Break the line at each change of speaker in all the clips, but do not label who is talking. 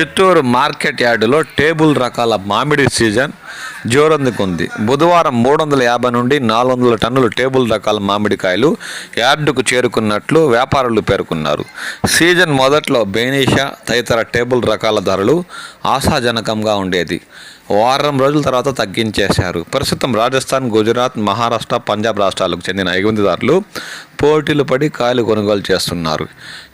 Chittoor market యార్డులో table రకాల మామిడి సీజన్ జోరందుకుంది. బుధవారం మూడు వందల యాభై నుండి నాలుగు వందల టన్నుల టేబుల్ రకాల మామిడికాయలు యార్డుకు చేరుకున్నట్లు వ్యాపారులు పేర్కొన్నారు. సీజన్ మొదట్లో బేనీషా తదితర టేబుల్ రకాల ధరలు ఆశాజనకంగా ఉండేది. వారం రోజుల తర్వాత తగ్గించేశారు. ప్రస్తుతం రాజస్థాన్ గుజరాత్ మహారాష్ట్ర పంజాబ్ రాష్ట్రాలకు చెందిన ఎగుమతిదారులు పోటీలు పడి కాయలు కొనుగోలు చేస్తున్నారు.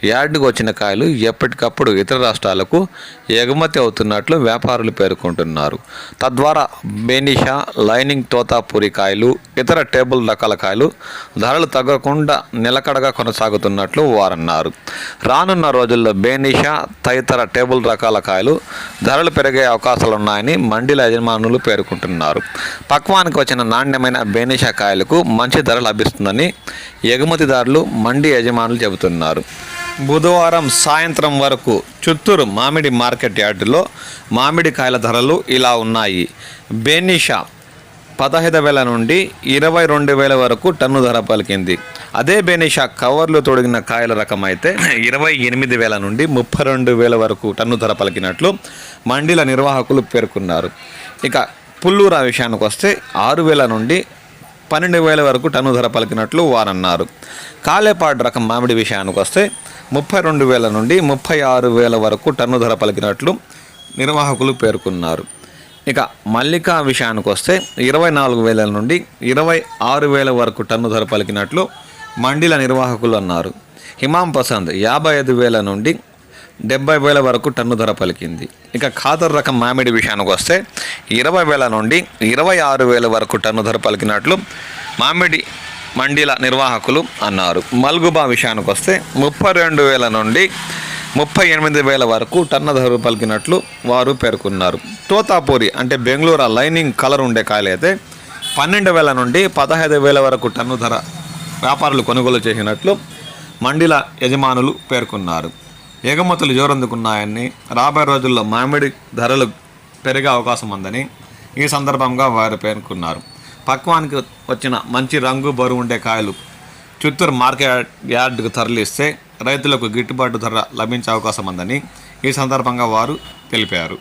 యార్డుకు వచ్చిన కాయలు ఎప్పటికప్పుడు ఇతర రాష్ట్రాలకు ఎగుమతి అవుతున్నట్లు వ్యాపారులు పేర్కొంటున్నారు. తద్వారా బేనిషా లైనింగ్ తోతాపూరి కాయలు ఇతర టేబుల్ రకాల కాయలు ధరలు తగ్గకుండా నిలకడగా కొనసాగుతున్నట్లు వారన్నారు. రానున్న రోజుల్లో బేనిషా తదితర టేబుల్ రకాల కాయలు ధరలు పెరిగే అవకాశాలున్నాయని మండీల యజమానులు పేర్కొంటున్నారు. పక్వానికి వచ్చిన నాణ్యమైన బేనిషా కాయలకు మంచి ధర లభిస్తుందని ఎగుమతిదారులు మండీ యజమానులు చెబుతున్నారు. బుధవారం సాయంత్రం వరకు చిత్తూరు మామిడి మార్కెట్ యార్డులో మామిడికాయల ధరలు ఇలా ఉన్నాయి. బేనిషా పదహైదు వేల నుండి ఇరవై రెండు వేల వరకు టన్ను ధర పలికింది. అదే బెనిషా కవర్లు తొడిగిన కాయల రకం అయితే ఇరవై ఎనిమిది వేల నుండి ముప్పై రెండు వేల వరకు టన్ను ధర పలికినట్లు మండీల నిర్వాహకులు పేర్కొన్నారు. ఇక పుల్లూరా విషయానికి వస్తే ఆరు వేల నుండి పన్నెండు వేల వరకు టన్ను ధర పలికినట్లు వారన్నారు. కాలేపాడు రకం మామిడి విషయానికి వస్తే ముప్పై రెండు వేల నుండి ముప్పై ఆరు వేల వరకు టన్ను ధర పలికినట్లు నిర్వాహకులు పేర్కొన్నారు. ఇక మల్లికా విషయానికి వస్తే ఇరవై నాలుగు వేల నుండి ఇరవై ఆరు వేల వరకు టన్ను ధర పలికినట్లు మండీల నిర్వాహకులు అన్నారు. హిమాం పసంద్ యాభై ఐదు వేల నుండి డెబ్బై వేల వరకు టన్ను ధర పలికింది. ఇక ఖాదర్ రకం మామిడి విషయానికి వస్తే ఇరవై వేల నుండి ఇరవై ఆరు వేల వరకు టన్ను ధర పలికినట్లు మామిడి మండీల నిర్వాహకులు అన్నారు. మల్గుబా విషయానికి వస్తే ముప్పై రెండు వేల నుండి ముప్పై ఎనిమిది వేల వరకు టన్ను ధరలు పలికినట్లు వారు పేర్కొన్నారు. తోతాపూరి అంటే బెంగళూరు లైనింగ్ కలర్ ఉండే కాయలు అయితే పన్నెండు వేల నుండి పదహైదు వేల వరకు టన్ను ధర వ్యాపారులు కొనుగోలు చేసినట్లు మండీల యజమానులు పేర్కొన్నారు. ఎగుమతులు జోరందుకున్నాయని రాబోయే రోజుల్లో మామిడి ధరలు పెరిగే అవకాశం ఉందని ఈ సందర్భంగా వారు పేర్కొన్నారు. పక్వానికి వచ్చిన మంచి రంగు బరువు ఉండే కాయలు చిత్తూరు మార్కెట్ యార్డుకు తరలిస్తే రైతులకు గిట్టుబాటు ధర లభించే అవకాశం ఉందని ఈ సందర్భంగా వారు తెలిపారు.